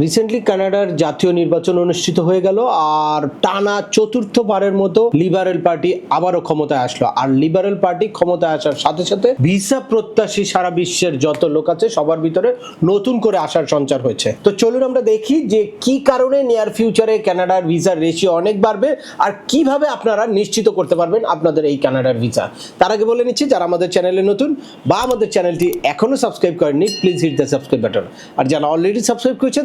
Recently কানাডার জাতীয় নির্বাচন অনুষ্ঠিত হয়ে গেল, আর টানা চতুর্থবারের মতো লিবারেল পার্টি আবারও ক্ষমতায় আসলো। আর লিবারেল পার্টি ক্ষমতায় আসার সাথে সাথে ভিসা প্রত্যাশী সারা বিশ্বের যত লোক আছে, সবার ভিতরে নতুন করে আসার সঞ্চার হয়েছে। তো চলুন আমরা দেখি যে কি কারণে নিয়ার ফিউচারে কানাডার ভিসার রেশিও অনেক বাড়বে, আর কীভাবে আপনারা নিশ্চিত করতে পারবেন আপনাদের এই কানাডার ভিসা। তার আগে বলে নিচ্ছি, যারা আমাদের চ্যানেলে নতুন বা আমাদের চ্যানেলটি এখনও সাবস্ক্রাইব করেননি please hit the subscribe button আর যারা অলরেডি সাবস্ক্রাইব করেছেন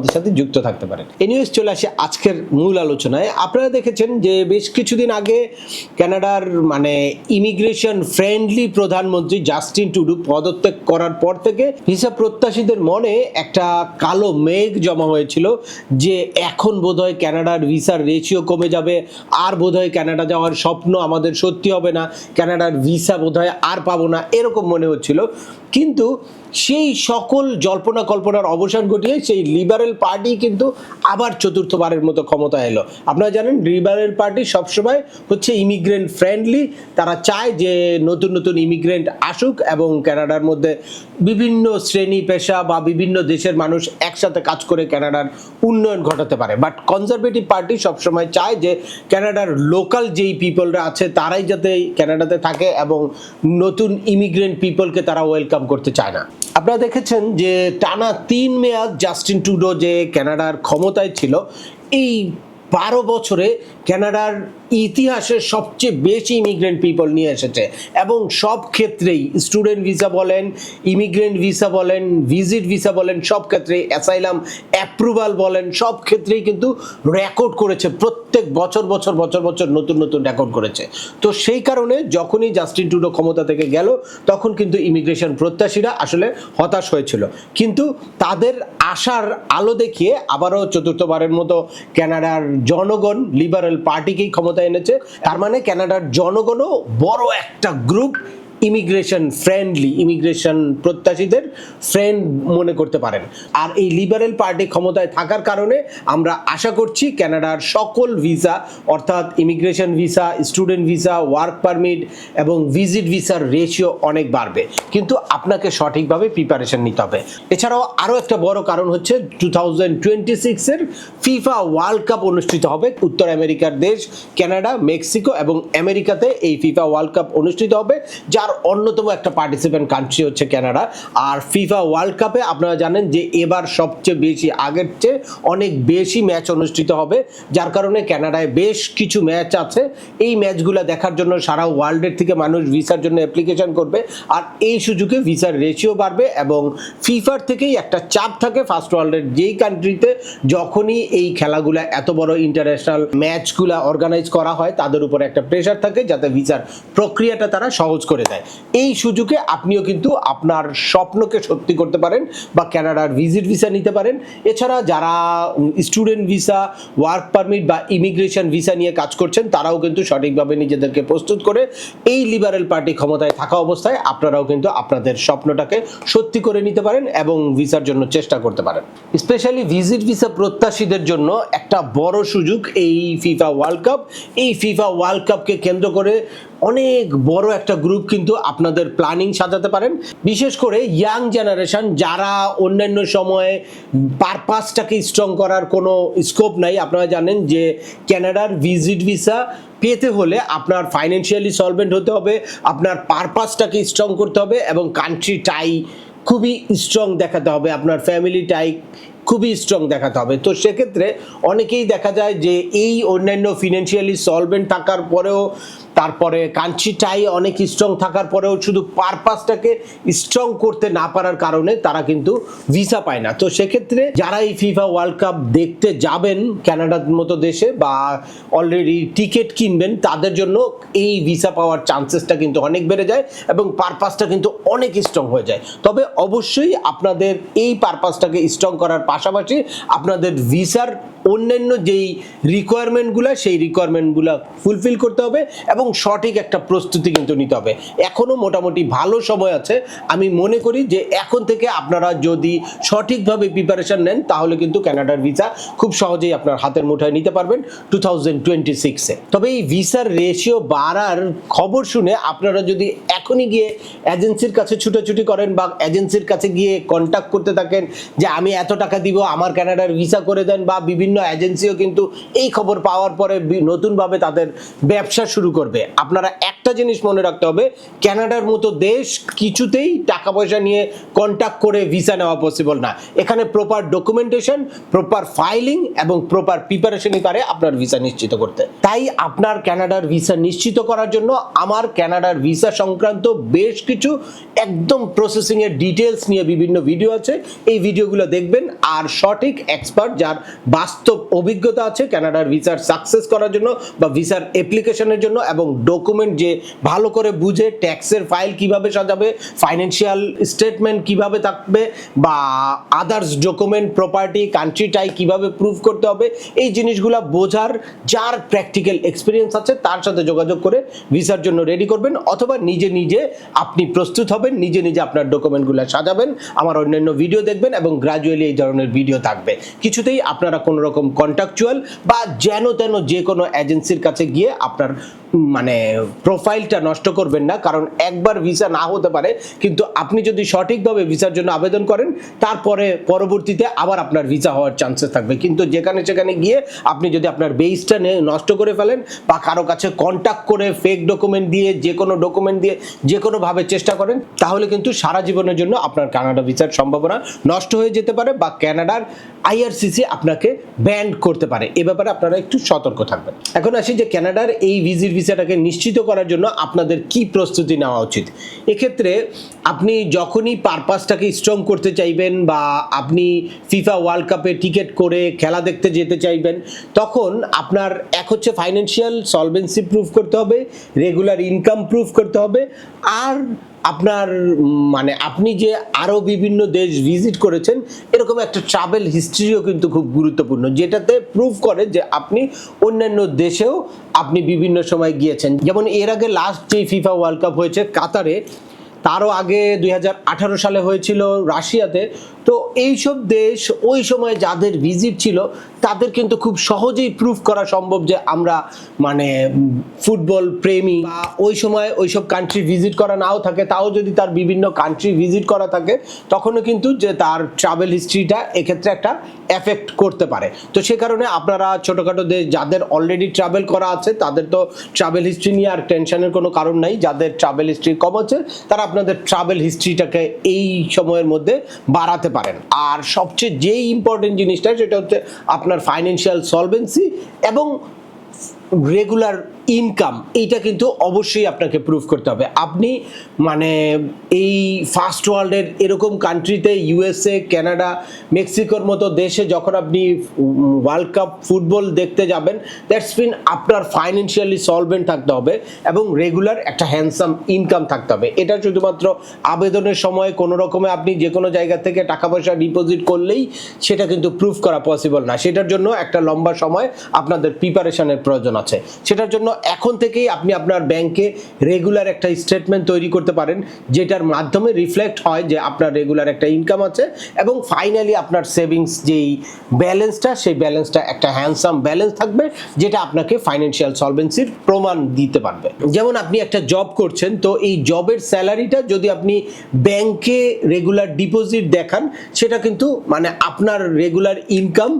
আমাদের সাথে যুক্ত থাকতে পারেন। এনিওয়েজ চলে আসে আজকের মূল আলোচনায়। আপনারা দেখেছেন যে বেশ কিছুদিন আগে কানাডার মানে ইমিগ্রেশন ফ্রেন্ডলি প্রধানমন্ত্রী জাস্টিন টুডু পদত্যাগ করার পর থেকে ভিসা প্রত্যাশীদের মনে একটা কালো মেঘ জমা হয়েছিল যে এখন বোধহয় কানাডার ভিসার রেশিও কমে যাবে। আর বোধহয় কানাডা যাওয়ার স্বপ্ন আমাদের সত্যি হবে না। কানাডার ভিসা বোধহয় আর পাবো না। এরকম মনে হচ্ছিল। কিন্তু সেই সকল জল্পনা কল্পনার অবসান ঘটিয়ে সেই লিবারেল পার্টি কিন্তু আবার চতুর্থবারের মতো ক্ষমতা এলো। আপনারা জানেন লিবারেল পার্টি সবসময় হচ্ছে ইমিগ্রেন্ট ফ্রেন্ডলি তারা চায় যে নতুন নতুন ইমিগ্রেন্ট আসুক এবং কানাডার মধ্যে বিভিন্ন শ্রেণি, পেশা বা বিভিন্ন দেশের মানুষ একসাথে কাজ করে কানাডার উন্নয়ন ঘটাতে পারে। বাট কনজারভেটিভ পার্টি সবসময় চায় যে কানাডার লোকাল যেই পিপলরা আছে, তারাই যাতে কানাডাতে থাকে এবং নতুন ইমিগ্রেন্ট পিপলকে তারা ওয়েলকাম করতে চায় না। আপনারা দেখেছেন যে টানা তিন মেয়াদ জাস্টিন টুডো যে ক্যানাডার ক্ষমতায় ছিল, এই বারো বছরে কানাডার ইতিহাসের সবচেয়ে বেশি ইমিগ্রেন্ট পিপল নিয়ে এসেছে। এবং সব ক্ষেত্রেই স্টুডেন্ট ভিসা বলেন ইমিগ্রেন্ট ভিসা বলেন ভিজিট ভিসা বলেন, সব ক্ষেত্রেই অ্যাসাইলাম অ্যাপ্রুভাল বলেন, সব ক্ষেত্রেই কিন্তু রেকর্ড করেছে। প্রত্যেক বছর বছর বছর বছর নতুন নতুন রেকর্ড করেছে। তো সেই কারণে যখনই জাস্টিন টুডো ক্ষমতা থেকে গেল, তখন কিন্তু ইমিগ্রেশন প্রত্যাশীরা আসলে হতাশ হয়েছিল। কিন্তু তাদের আশার আলো দেখিয়ে আবারও চতুর্থবারের মতো কানাডার জনগণ লিবারেল পার্টিকেই ক্ষমতা এনেছে। তার মানে কানাডার জনগণও বড় একটা গ্রুপ ইমিগ্রেশন ফ্রেন্ডলি ইমিগ্রেশন প্রত্যাশীদের ফ্রেন্ড মনে করতে পারেন। আর এই লিবারেল পার্টি ক্ষমতায় থাকার কারণে আমরা আশা করছি ক্যানাডার সকল ভিসা অর্থাৎ immigration visa student visa work permit এবং ভিজিট ভিসার রেশিও অনেক বাড়বে। কিন্তু আপনাকে সঠিকভাবে প্রিপারেশন নিতে হবে। এছাড়াও আরও একটা বড় কারণ হচ্ছে টু থাউজেন্ড টোয়েন্টি সিক্সের ফিফা ওয়ার্ল্ড কাপ অনুষ্ঠিত হবে। উত্তর আমেরিকার দেশ কানাডা মেক্সিকো এবং আমেরিকাতে এই ফিফা ওয়ার্ল্ড কাপ অনুষ্ঠিত হবে। যার অন্যতম একটা পার্টিসিপেন্ট কান্ট্রি হচ্ছে কানাডা আর ফিফা ওয়ার্ল্ড কাপে আপনারা জানেন যে এবার সবচেয়ে বেশি আগের চেয়ে অনেক বেশি ম্যাচ অনুষ্ঠিত হবে, যার কারণে কানাডায় বেশ কিছু ম্যাচ আছে। এই ম্যাচগুলো দেখার জন্য সারা ওয়ার্ল্ডের থেকে মানুষ ভিসার জন্য অ্যাপ্লিকেশন করবে। আর এই সুযোগে ভিসার রেশিও বাড়বে এবং ফিফার থেকেই একটা চাপ থাকে ফার্স্ট ওয়ার্ল্ডের যেই কান্ট্রিতে যখনই এই খেলাগুলা এত বড় ইন্টারন্যাশনাল ম্যাচগুলা অর্গানাইজ করা হয়, তাদের উপর একটা প্রেশার থাকে যাতে ভিসার প্রক্রিয়াটা তারা সহজ করে দেয়। এই সুযোগে আপনিও কিন্তু আপনার স্বপ্নকে সত্যি করতে পারেন বা ক্যানাডার ভিজিট ভিসা নিতে পারেন। এছাড়া যারা স্টুডেন্ট ভিসা ওয়ার্ক পারমিট বা ইমিগ্রেশন ভিসা নিয়ে কাজ করছেন, তারাও কিন্তু সঠিকভাবে নিজেদেরকে প্রস্তুত করে এই লিবারেল পার্টি ক্ষমতায় থাকা অবস্থায় আপনারাও কিন্তু আপনাদের স্বপ্নটাকে সত্যি করে নিতে পারেন এবং ভিসার জন্য চেষ্টা করতে পারেন। স্পেশালি ভিজিট ভিসা প্রত্যাশীদের জন্য একটা বড় সুযোগ এই ফিফা ওয়ার্ল্ড কাপ এই ফিফা ওয়ার্ল্ড কাপকে কেন্দ্র করে অনেক বড় একটা গ্রুপ কিন্তু আপনাদের প্ল্যানিং সাজাতে পারেন। বিশেষ করে ইয়াং জেনারেশন যারা অন্যান্য সময়ে পারপাসটাকে স্ট্রং করার কোনো স্কোপ নাই, আপনারা জানেন যে ক্যানাডার ভিজিট ভিসা পেতে হলে আপনার ফাইন্যান্সিয়ালি সলভেন্ট হতে হবে, আপনার পারপাসটাকে স্ট্রং করতে হবে এবং কান্ট্রি টাই খুবই স্ট্রং দেখাতে হবে, আপনার ফ্যামিলি টাই খুবই স্ট্রং দেখাতে হবে। তো সেক্ষেত্রে অনেকেই দেখা যায় যে এই অন্যান্য ফিনান্সিয়ালি সলভেন্ট থাকার পরেও তারপরে কান্ট্রিটাই অনেক স্ট্রং থাকার পরেও শুধু পারপাসটাকে স্ট্রং করতে না পারার কারণে তারা কিন্তু ভিসা পায় না। তো সেক্ষেত্রে যারা এই ফিফা ওয়ার্ল্ড কাপ দেখতে যাবেন কানাডার মতো দেশে বা অলরেডি টিকিট কিনবেন, তাদের জন্য এই ভিসা পাওয়ার চান্সেসটা কিন্তু অনেক বেড়ে যায় এবং পারপাসটা কিন্তু অনেক স্ট্রং হয়ে যায়। তবে অবশ্যই আপনাদের এই পারপাসটাকে স্ট্রং করার পাশাপাশি আপনাদের ভিসার অন্যান্য যেই রিকোয়ারমেন্টগুলো সেই রিকোয়ারমেন্টগুলো ফুলফিল করতে হবে এবং সঠিক একটা প্রস্তুতি কিন্তু নিতে হবে। এখনও মোটামুটি ভালো সময় আছে। আমি মনে করি যে এখন থেকে আপনারা যদি সঠিকভাবে প্রিপারেশন নেন, তাহলে কিন্তু কানাডার ভিসা খুব সহজেই আপনার হাতের মুঠায় নিতে পারবেন টু থাউজেন্ড টোয়েন্টি সিক্সে তবে এই ভিসার রেশিও বাড়ার খবর শুনে আপনারা যদি এখনই গিয়ে এজেন্সির কাছে ছুটোছুটি করেন বা এজেন্সির কাছে গিয়ে কন্ট্যাক্ট করতে থাকেন যে আমি এত টাকা দিব, আমার কানাডার ভিসা করে দেন বা বিভিন্ন এজেন্সিও কিন্তু এই খবর পাওয়ার পরে নতুনভাবে তাদের ব্যবসা শুরু করবে। আপনারা একটা জিনিস মনে রাখতে হবে, ক্যানাডার মতো দেশ কিছুতেই টাকা পয়সা নিয়ে কন্ট্যাক্ট করে ভিসা নেওয়া পসিবল না। এখানে প্রপার ডকুমেন্টেশন প্রপার ফাইলিং এবং প্রপার প্রিপারেশনই পারে আপনার ভিসা নিশ্চিত করতে। তাই আপনার কানাডার ভিসা নিশ্চিত করার জন্য আমার কানাডার ভিসা সংক্রান্ত বেশ কিছু একদম প্রসেসিং এর ডিটেলস নিয়ে বিভিন্ন ভিডিও আছে। এই ভিডিওগুলো দেখবেন আর সঠিক এক্সপার্ট যার বাস্তব অভিজ্ঞতা আছে কানাডার ভিসার সাকসেস করার জন্য বা ভিসার অ্যাপ্লিকেশনের জন্য এবং ডকুমেন্ট যে ভালো করে বুঝে ট্যাক্সের ফাইল কীভাবে সাজাবে ফাইন্যান্সিয়াল স্টেটমেন্ট কীভাবে থাকবে বা আদার্স ডকুমেন্ট প্রপার্টি কান্ট্রিটাই কীভাবে প্রুভ করতে হবে, এই জিনিসগুলো বোঝার যার প্র্যাকটিক্যাল এক্সপিরিয়েন্স আছে তার সাথে যোগাযোগ করে ভিসার জন্য রেডি করবেন অথবা নিজে নিজে আপনি প্রস্তুত হবেন, নিজে নিজে আপনার ডকুমেন্টগুলো সাজাবেন, আমার অন্যান্য ভিডিও দেখবেন এবং গ্রাজুয়ালি এই ধরনের ভিডিও থাকবে। কিছুতেই আপনারা কোনো রকম কন্ট্রাকচুয়াল বা যেন তেন যে কোনো এজেন্সির কাছে গিয়ে আপনার মানে প্রোফাইলটা নষ্ট করবেন না, কারণ একবার ভিসা না হতে পারে, কিন্তু আপনি যদি সঠিকভাবে ভিসার জন্য আবেদন করেন, তারপরে পরবর্তীতে আবার আপনার ভিসা হওয়ার চান্সেস থাকবে। কিন্তু যেখানে সেখানে গিয়ে আপনি যদি আপনার বেসটা নষ্ট করে ফেলেন বা কারও কাছে কন্ট্যাক্ট করে ফেক ডকুমেন্ট দিয়ে, যে কোনো ডকুমেন্ট দিয়ে, যে কোনোভাবে চেষ্টা করেন, তাহলে কিন্তু সারা জীবনের জন্য আপনার কানাডা ভিসার সম্ভাবনা নষ্ট হয়ে যেতে পারে বা কানাডার আইআরসিসি আপনাকে ব্যান্ড করতে পারে। এ ব্যাপারে আপনারা একটু সতর্ক থাকবেন। এখন আসি যে কানাডার এই ভিজিট ভিসাটাকে নিশ্চিত করার জন্য আপনাদের কি প্রস্তুতি নেওয়া উচিত? এক্ষেত্রে আপনি যখনই পারপাসটাকে স্ট্রং করতে চাইবেন বা আপনি ফিফা ওয়ার্ল্ড কাপে টিকিট করে খেলা দেখতে যেতে চাইবেন, তখন আপনার এক হচ্ছে ফাইন্যান্সিয়াল সলভেন্সি প্রুফ করতে হবে রেগুলার ইনকাম প্রুফ করতে হবে, আর আপনার মানে আপনি যে আরও বিভিন্ন দেশ ভিজিট করেছেন, এরকম একটা ট্রাভেল হিস্ট্রিও কিন্তু খুব গুরুত্বপূর্ণ, যেটাতে প্রুফ করে যে আপনি অন্যান্য দেশেও আপনি বিভিন্ন সময় গিয়েছেন। যেমন এর আগে লাস্ট যে ফিফা ওয়ার্ল্ড কাপ হয়েছে, কাতারে তারও আগে দুই হাজার আঠারো সালে হয়েছিল রাশিয়াতে। তো এইসব দেশ ওই সময় যাদের ভিজিট ছিল, তাদের কিন্তু খুব সহজেই প্রুফ করা সম্ভব যে আমরা মানে ফুটবল প্রেমী বা ওই সময় ওইসব কান্ট্রি ভিজিট করা নাও থাকে। তাও যদি তার বিভিন্ন কান্ট্রি ভিজিট করা থাকে, তখনও কিন্তু যে তার ট্রাভেল হিস্ট্রিটা এক্ষেত্রে একটা এফেক্ট করতে পারে। তো সে কারণে আপনারা ছোটোখাটো দেশ যাদের অলরেডি ট্রাভেল করা আছে, তাদের তো ট্রাভেল হিস্ট্রি নিয়ে আর টেনশনের কোনো কারণ নাই। যাদের ট্রাভেল হিস্ট্রি কম আছে, তারা আপনাদের ট্রাভেল হিস্ট্রিটাকে এই সময়ের মধ্যে বাড়াতে পারেন। আর সবচেয়ে যেই ইম্পর্টেন্ট জিনিসটা সেটা হচ্ছে আপনার ফাইন্যান্সিয়াল সলভেন্সি এবং রেগুলার ইনকাম এইটা কিন্তু অবশ্যই আপনাকে প্রুভ করতে হবে। আপনি মানে এই ফার্স্ট ওয়ার্ল্ডের এরকম কান্ট্রিতে ইউএসএ কানাডা মেক্সিকোর মতো দেশে যখন আপনি ওয়ার্ল্ড কাপ ফুটবল দেখতে যাবেন দ্যাটস মিন আপনার ফাইন্যান্সিয়ালি সলভেন্ট থাকতে হবে এবং রেগুলার একটা হ্যান্ডসাম ইনকাম থাকতে হবে। এটা শুধুমাত্র আবেদনের সময় কোনো রকমে আপনি যে কোনো জায়গা থেকে টাকা পয়সা ডিপোজিট করলেই সেটা কিন্তু প্রুফ করা পসিবল না। সেটার জন্য একটা লম্বা সময় আপনাদের প্রিপারেশনের প্রয়োজন আছে। সেটার জন্য এখন থেকেই আপনি আপনার ব্যাংকে রেগুলার একটা স্টেটমেন্ট তৈরি করতে পারেন, যেটার মাধ্যমে রিফ্লেক্ট হয় যে আপনার রেগুলার একটা ইনকাম আছে এবং ফাইনালি আপনার সেভিংস যেই ব্যালেন্সটা সেই ব্যালেন্সটা একটা হ্যান্ডসাম ব্যালেন্স থাকবে, যেটা আপনাকে ফাইন্যান্সিয়াল সলভেন্সির প্রমাণ দিতে পারবে। যেমন আপনি একটা জব করছেন, তো এই জবের স্যালারিটা যদি আপনি ব্যাংকে রেগুলার ডিপোজিট দেখান, সেটা কিন্তু মানে আপনার রেগুলার ইনকাম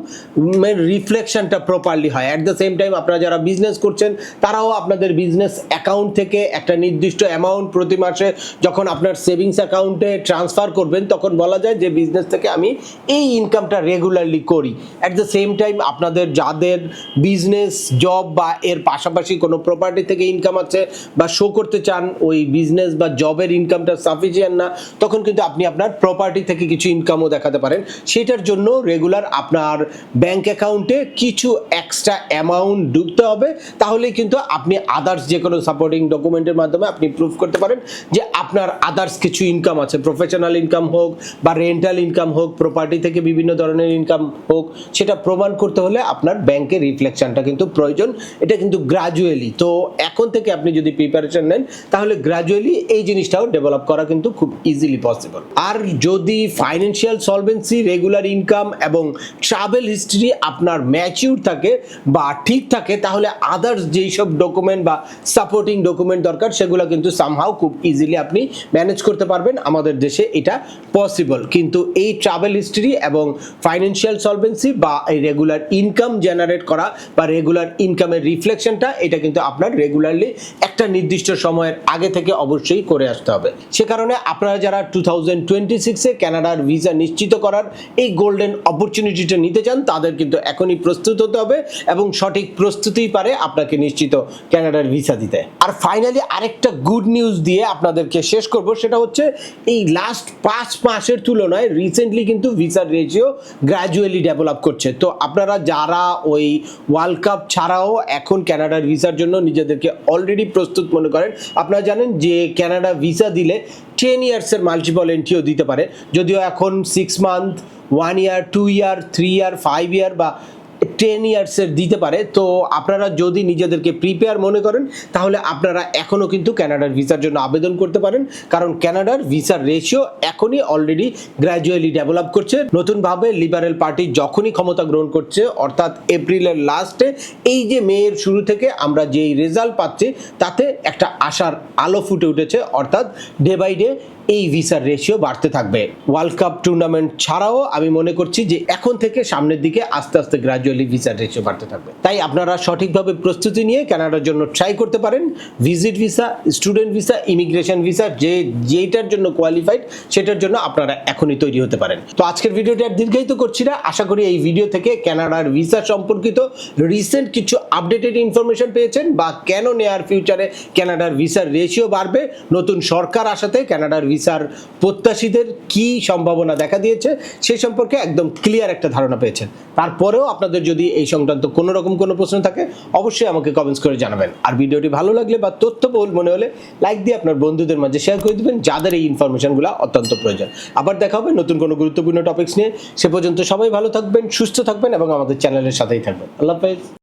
রিফ্লেকশনটা প্রপারলি হয়। অ্যাট দ্য সেম টাইম আপনারা যারা বিজনেস করছেন তারাও আপনাদের বিজনেস অ্যাকাউন্ট থেকে একটা নির্দিষ্ট অ্যামাউন্ট প্রতি মাসে যখন আপনার সেভিংস অ্যাকাউন্টে ট্রান্সফার করবেন, তখন বলা যায় যে বিজনেস থেকে আমি এই ইনকামটা রেগুলারলি করি। অ্যাট দ্য সেম টাইম আপনাদের যাদের বিজনেস জব বা এর পাশাপাশি কোনো প্রপার্টি থেকে ইনকাম আছে বা শো করতে চান, ওই বিজনেস বা জবের ইনকামটা সাফিসিয়েন্ট না, তখন কিন্তু আপনি আপনার প্রপার্টি থেকে কিছু ইনকামও দেখাতে পারেন। সেটার জন্য রেগুলার আপনার ব্যাংক অ্যাকাউন্টে কিছু এক্সট্রা অ্যামাউন্ট ঢুকতে হবে। তাহলেই কিন্তু আপনি আদার্স যে কোনো সাপোর্টিং ডকুমেন্টের মাধ্যমে আপনি প্রুফ করতে পারেন যে আপনার আদার্স কিছু ইনকাম আছে। প্রফেশনাল ইনকাম হোক বা রেন্টাল ইনকাম হোক প্রপার্টি থেকে বিভিন্ন ধরনের ইনকাম হোক, সেটা প্রমাণ করতে হলে আপনার ব্যাংকের রিফ্লেকশনটা কিন্তু প্রয়োজন। এটা কিন্তু গ্রাজুয়ালি তো এখন থেকে আপনি যদি প্রিপারেশন নেন, তাহলে গ্রাজুয়ালি এই জিনিসটাও ডেভেলপ করা কিন্তু খুব ইজিলি পসিবল আর যদি ফাইন্যান্সিয়াল সলভেন্সি রেগুলার ইনকাম এবং ট্রাভেল হিস্ট্রি আপনার ম্যাচিউর থাকে বা ঠিক থাকে, তাহলে আদার্স যেই সব ডকুমেন্ট বা সাপোর্টিং ডকুমেন্ট দরকার, সেগুলো কিন্তু সামহাও খুব ইজিলি আপনি ম্যানেজ করতে পারবেন। আমাদের দেশে এটা পসিবল কিন্তু এই ট্রাভেল হিস্ট্রি এবং ফাইন্যান্সিয়াল সলভেন্সি বা এই রেগুলার ইনকাম জেনারেট করা বা রেগুলার ইনকামের রিফ্লেকশনটা এটা কিন্তু আপনার রেগুলারলি একটা নির্দিষ্ট সময়ের আগে থেকে অবশ্যই করে আসতে হবে। সে কারণে আপনারা যারা টু থাউজেন্ড টোয়েন্টি সিক্সে ক্যানাডার ভিসা নিশ্চিত করার এই গোল্ডেন অপরচুনিটিটা নিতে চান, তাদের কিন্তু এখনই প্রস্তুত হতে হবে এবং সঠিক প্রস্তুতিই পারে, আপনাকে নিশ্চিত ক্যানাডার ভিসা দিতে। আর ফাইনালি আরেকটা গুড নিউজ দিয়ে আপনাদেরকে শেষ করব, সেটা হচ্ছে এই লাস্ট পাঁচ মাসের তুলনায় রিসেন্টলি কিন্তু ভিসার রেশিও গ্র্যাজুয়ালি ডেভেলপ করছে। তো আপনারা যারা ওই ওয়ার্ল্ড কাপ ছাড়াও এখন ক্যানাডার ভিসার জন্য নিজেদেরকে অলরেডি প্রস্তুত মনে করেন, আপনারা জানেন যে ক্যানাডা ভিসা দিলে টেন ইয়ার্সের মাল্টিপল এন্ট্রিও দিতে পারে। যদিও এখন six month one year two year three year five year বা টেন ইয়ার্সের দিতে পারে। তো আপনারা যদি নিজেদেরকে প্রিপেয়ার মনে করেন, তাহলে আপনারা এখনও কিন্তু ক্যানাডার ভিসার জন্য আবেদন করতে পারেন। কারণ ক্যানাডার ভিসার রেশিও এখনই অলরেডি গ্র্যাজুয়ালি ডেভেলপ করছে। নতুনভাবে লিবারেল পার্টি যখনই ক্ষমতা গ্রহণ করছে, অর্থাৎ এপ্রিলের লাস্টে এই যে মেয়ের শুরু থেকে আমরা যেই রেজাল্ট পাচ্ছি, তাতে একটা আশার আলো ফুটে উঠেছে। অর্থাৎ ডে বাই ডে এই ভিসার রেশিও বাড়তে থাকবে। ওয়ার্ল্ড কাপ টুর্নামেন্ট ছাড়াও আমি মনে করছি যে এখন থেকে সামনের দিকে আস্তে আস্তে গ্রাজুয়ালি ভিসার রেশিও বাড়তে থাকবে। তাই আপনারা সঠিকভাবে প্রস্তুতি নিয়ে কানাডার জন্য ট্রাই করতে পারেন। Visit visa student visa immigration visa যে যেটার জন্য কোয়ালিফাইড সেটার জন্য আপনারা এখনই তৈরি হতে পারেন। তো আজকের ভিডিওটি আর দীর্ঘায়িত করছি না। আশা করি এই ভিডিও থেকে কানাডার ভিসা সম্পর্কিত রিসেন্ট কিছু আপডেটেড ইনফরমেশন পেয়েছেন বা কেন নেয়ার ফিউচারে কানাডার ভিসার রেশিও বাড়বে, নতুন সরকার আসাতে কানাডার ভিসার প্রত্যাশীদের কি সম্ভাবনা দেখা দিয়েছে সে সম্পর্কে একদম ক্লিয়ার একটা ধারণা পেয়েছেন তারপরেও আপনাদের যদি এই সংক্রান্ত কোনো রকম কোনো প্রশ্ন থাকে, অবশ্যই আমাকে কমেন্টস করে জানাবেন। আর ভিডিওটি ভালো লাগলে বা তথ্যবহুল মনে হলে লাইক দিয়ে আপনার বন্ধুদের মাঝে শেয়ার করে দিবেন, যাদের এই ইনফরমেশনগুলো অত্যন্ত প্রয়োজন। আবার দেখা হবে নতুন কোনো গুরুত্বপূর্ণ টপিকস নিয়ে। সে পর্যন্ত সবাই ভালো থাকবেন, সুস্থ থাকবেন এবং আমাদের চ্যানেলের সাথেই থাকবেন। আল্লাহ হাফেজ।